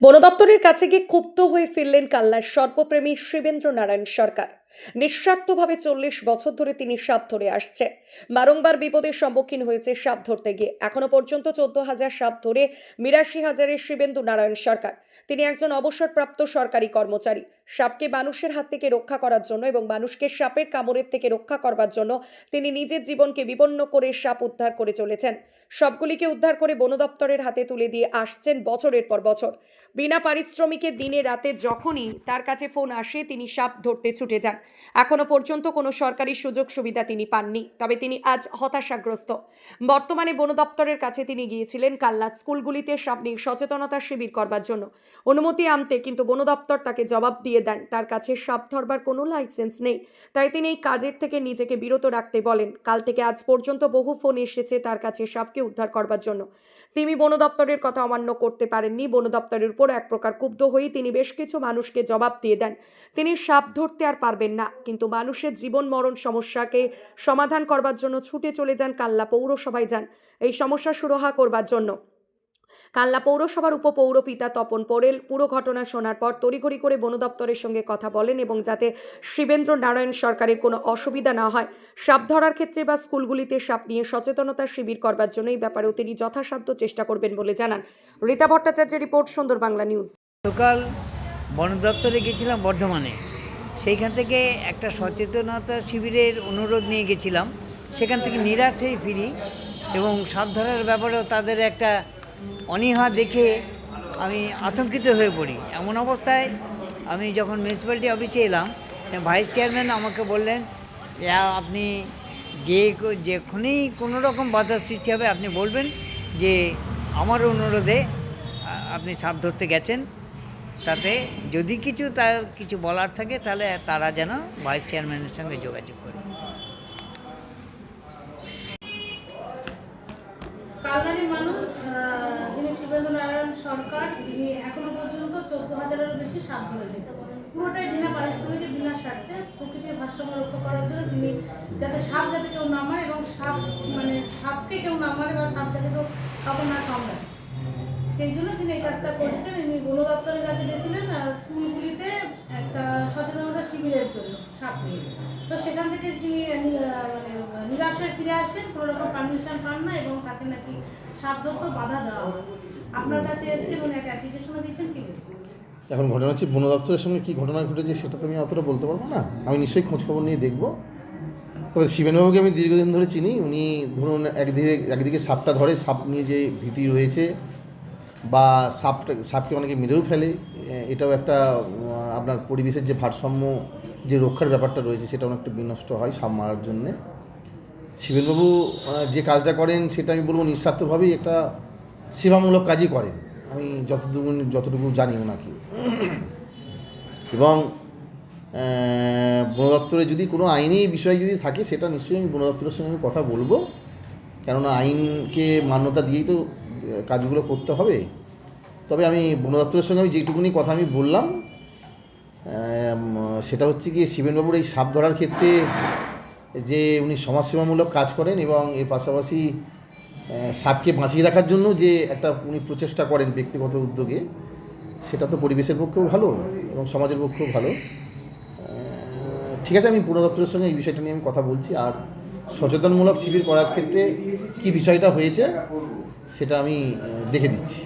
বন দপ্তরের কাছে গিয়ে ক্ষুব্ধ হয়ে ফিরলেন কাল্লার সর্বপ্রেমী শিবেন্দ্র নারায়ণ সরকার। নিঃস্বার্থভাবে চল্লিশ বছর ধরে তিনি সাপ ধরে আসছে বারংবার বিপদের সম্মুখীন হয়েছে সাপ ধরতে গিয়ে। এখনও পর্যন্ত চোদ্দ হাজার সাপ ধরে বিরাশি হাজারের শিবেন্দু নারায়ণ সরকার। তিনি একজন অবসরপ্রাপ্ত সরকারি কর্মচারী। সাপকে মানুষের হাত থেকে রক্ষা করার জন্য এবং মানুষকে সাপের কামড়ের থেকে রক্ষা করবার জন্য তিনি নিজের জীবনকে বিপন্ন করে সাপ উদ্ধার করে চলেছেন। সবগুলিকে উদ্ধার করে বন দপ্তরের হাতে তুলে দিয়ে আসছেন বছরের পর বছর। বিনা পারিশ্রমিকে দিনে রাতে যখনই তার কাছে ফোন আসে, তিনি সাপ ধরতে ছুটে যান। এখনও পর্যন্ত কোনো সরকারি সুযোগ সুবিধা তিনি পাননি, তবে তিনি আজ হতাশাগ্রস্ত। বর্তমানে বন দপ্তরের কাছে তিনি গিয়েছিলেন কাল্লা স্কুলগুলিতে সাপ নিয়ে সচেতনতা শিবির করবার জন্য। অনুমতি আনতে কিন্তু বন দপ্তর তাকে জবাব দিয়ে দেন, তার কাছে সাপ ধরবার কোনো লাইসেন্স নেই। তাই তিনি এই কাজের থেকে নিজেকে বিরত রাখতে বলেন। কাল থেকে আজ পর্যন্ত বহু ফোন এসেছে তার কাছে সাপকে উদ্ধার করবার জন্য। তিনি বন দপ্তরের কথা অমান্য করতে পারেননি। বন দপ্তরের উপর এক প্রকার ক্ষুব্ধ হয়ে তিনি বেশ কিছু মানুষকে জবাব দিয়ে দেন। তিনি সাপ ধরতে আর পারবেন না, কিন্তু মানুষের জীবন মরণ সমস্যাকে সমাধান করবার জন্য ছুটে চলে যান কাল্লা পৌরসভায় যান। এই সমস্যা সুরহা করবার জন্য। কাল্লা পৌরসভার উপপৌরপিতা তপন পোরেল পুরো ঘটনা শোনার পর তড়িঘড়ি করে বন দপ্তরের সঙ্গে কথা বলেন এবং যাতে শিবেন্দ্র নারায়ণ সরকারের কোনো অসুবিধা না হয়। সাপ ধরার ক্ষেত্রে বা স্কুলগুলিতে সাপ নিয়ে সচেতনতা শিবির করবার জন্য এই ব্যাপারেও তিনি যথাসাধ্য চেষ্টা করবেন বলে জানান। রীতা ভট্টাচার্যের রিপোর্ট, সুন্দর বাংলা নিউজ। গতকাল বন দপ্তরে গেছিলাম বর্ধমানে। সেইখান থেকে একটা সচেতনতা শিবিরের অনুরোধ নিয়ে গেছিলাম। সেখান থেকে নিরাশ হয়ে ফিরি এবং সাপ ধরার ব্যাপারেও তাদের একটা অনীহা দেখে আমি আতঙ্কিত হয়ে পড়ি। এমন অবস্থায় আমি যখন মিউনিসিপ্যালিটি অফিসে এলাম ভাইস চেয়ারম্যান আমাকে বললেন আপনি যে যখনই কোনো রকম বাধা সৃষ্টি হবে, আপনি বলবেন যে আমার অনুরোধে আপনি সাপ ধরতে গেছেন। তাতে যদি কিছু তার কিছু বলার থাকে, তাহলে তারা যেন ভাইস চেয়ারম্যানের সঙ্গে যোগাযোগ করে। কালদারি মানুষ যিনি শিবেন্দ্র নারায়ণ সরকার, তিনি এখনও পর্যন্ত চোদ্দ হাজারেরও বেশি সাপ ধরেছেন পুরোটাই বিনা পারিশ্রমিকে, বিনা স্বার্থে প্রকৃতির ভারসাম্য রক্ষা করার জন্য তিনি যাতে সাপ যাতে কেউ না মারে এবং সাপ মানে সাপকে কেউ না মারে বা সাপ যাতে কেউ কাপড় না কামড়ায় সেই জন্য তিনি এই কাজটা করছেন। ইনি বন দপ্তরের কাছে গেছিলেন স্কুলগুলিতে একটা সচেতনতা শিবিরের জন্য সাপ নিয়ে। তো সেখান থেকে তিনি মানে নিরাশ ফিরে আসেন, কোনো রকম পারমিশন পান না এবং তাকে নাকি সাপ ধরতে বাধা দেওয়া হয়। আপনার কাছে এসেছেন, উনি একটা অ্যাপ্লিকেশনও দিচ্ছেন কি এখন ঘটনা হচ্ছে, বন দপ্তরের সঙ্গে কী ঘটনা ঘটেছে সেটা তো আমি অতটা বলতে পারব না। আমি নিশ্চয়ই খোঁজখবর নিয়ে দেখব। তবে শিবেনবাবুকে আমি দীর্ঘদিন ধরে চিনি। উনি ধরুন, একদিকে একদিকে সাপটা ধরে, সাপ নিয়ে যে ভীতি রয়েছে বা সাপটা, সাপকে অনেকে মেরেও ফেলে এটাও একটা আপনার পরিবেশের যে ভারসাম্য, যে রক্ষার ব্যাপারটা রয়েছে সেটা অনেকটা বিনষ্ট হয় সাপ মারার জন্যে। শিবেনবাবু যে কাজটা করেন সেটা আমি বলব নিঃস্বার্থভাবেই একটা সেবামূলক কাজই করেন। আমি যতটুকু যতটুকু জানি ওনাকে। এবং বন দপ্তরে যদি কোনো আইনি বিষয় যদি থাকে, সেটা নিশ্চয়ই আমি বন দপ্তরের সঙ্গে আমি কথা বলব। কেননা আইনকে মান্যতা দিয়েই তো কাজগুলো করতে হবে। তবে আমি বন দপ্তরের সঙ্গে আমি যেটুকুনি কথা আমি বললাম সেটা হচ্ছে কি শিবেনবাবুর এই সাপ ধরার ক্ষেত্রে যে উনি সমাজসেবামূলক কাজ করেন এবং এর পাশাপাশি সাপকে বাঁচিয়ে রাখার জন্য যে একটা উনি প্রচেষ্টা করেন ব্যক্তিগত উদ্যোগে, সেটা তো পরিবেশের পক্ষেও ভালো এবং সমাজের পক্ষেও ভালো। ঠিক আছে, আমি বন দপ্তরের সঙ্গে এই বিষয়টা নিয়ে আমি কথা বলছি। আর সচেতনমূলক শিবির করার ক্ষেত্রে কি বিষয়টা হয়েছে, সেটা আমি দেখে দিচ্ছি।